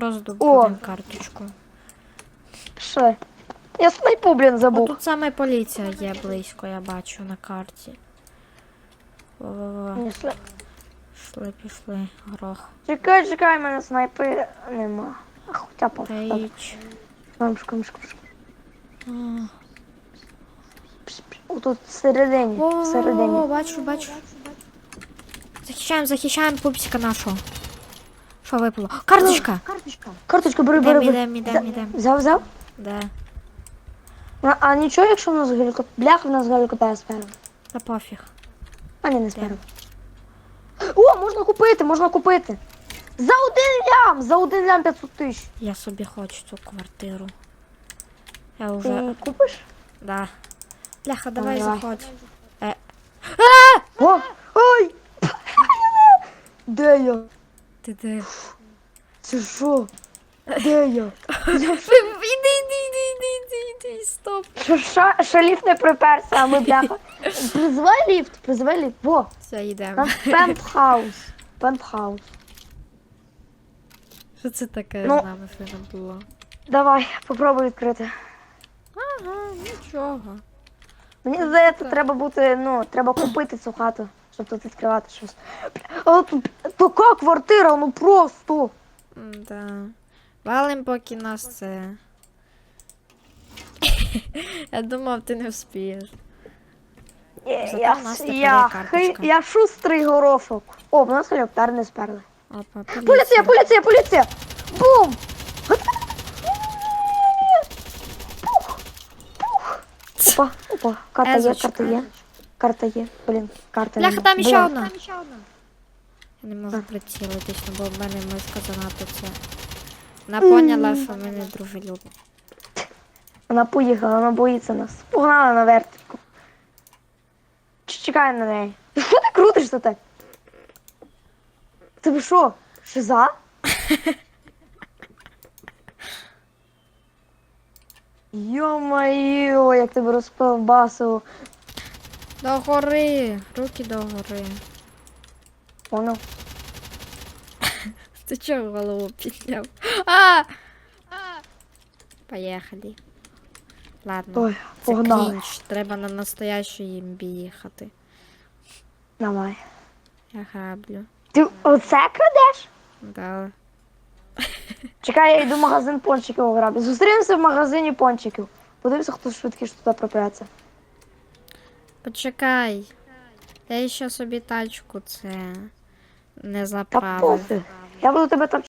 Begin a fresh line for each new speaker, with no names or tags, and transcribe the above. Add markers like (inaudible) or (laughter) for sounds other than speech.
Роздобудемо карточку.
Що? Я снайпу, блін,
О,
забув.
тут саме поліція є близько, я бачу на карті. Во-во-во.
Ні,
Пішли, пішли. Горох.
Чекай, чекай, мене снайпи нема. А хоча б. Мамшка, мамшка, мамшка. Отут всередині, всередині.
бачу, бачу. Захищаємо, захищаємо пупсика нашого. Що випало? Карточка!
Карточка. Карточку бери, бери, бери.
ідем, ідем, ідем.
Взяв, взяв?
Де?
А, а нічого, якщо в нас гелікоптер? Бляха в нас гелікоптер спереду.
Та пофіг.
А ні, не спереду. О, можна купити, можна купити. За один лям, за один лям 500 тисяч.
Я собі хочу цю квартиру. Я вже.
Ти купиш?
Да. Бляха, давай
Давай.
заходь. Е.
О, ой! (laughs) Де я?
Ти де?
Це що? Де я? (laughs)
Іди, іди, іди, іди, іди, іди, стоп.
Що, ша, ще ліфт не приперся, а ми бляха. (laughs) Призивай ліфт, призивай ліфт. Во,
Все, йдемо.
там пентхаус. Пентхаус.
Що це таке
Ну.
з нами сьогодні було?
Давай, попробуй відкрити.
Ага, нічого.
Мені здається, треба бути, ну, треба купити цю хату, щоб тут відкривати щось. Тут така квартира, ну просто.
Да. Валим, поки нас це. (laughs) Я думав, ти не вспієш.
Я,
Зато
я,
в нас тепер є
я,
карточка.
я шустрий горошок. О, в нас геліоптер не сперли.
Опа,
Поліція, поліція, поліція! Бум! Пух! Пух! Опа, опа, карта є,
Езочка.
карта є. Карта є, блін, карта
Бляха, там ще одна. Я не можу прицілитись, ну, бо в мене миска занадто це. Вона поняла, що ми не дружелюбні.
Вона поїхала, вона боїться нас. Погнала на вертику. Ч- Чекай на неї. Що ти крутишся так? Ти що? Шиза? (laughs) Йо-моє, як тебе розпивбасило.
До гори, руки до гори.
Понял. (laughs)
Ти чого голову підняв? А! Поїхали. Ладно.
Ой,
це
погнали.
крінж. Треба на настоящу імбі їхати.
Давай.
Я граблю.
Ти оце крадеш?
Да. (laughs)
Чекай, я йду в магазин пончиків ограблю. Зустрінемося в магазині пончиків. Подивимося, хто швидкіше туди пропреться.
Почекай. Я ще собі тачку це не заправив.
Я буду тебе там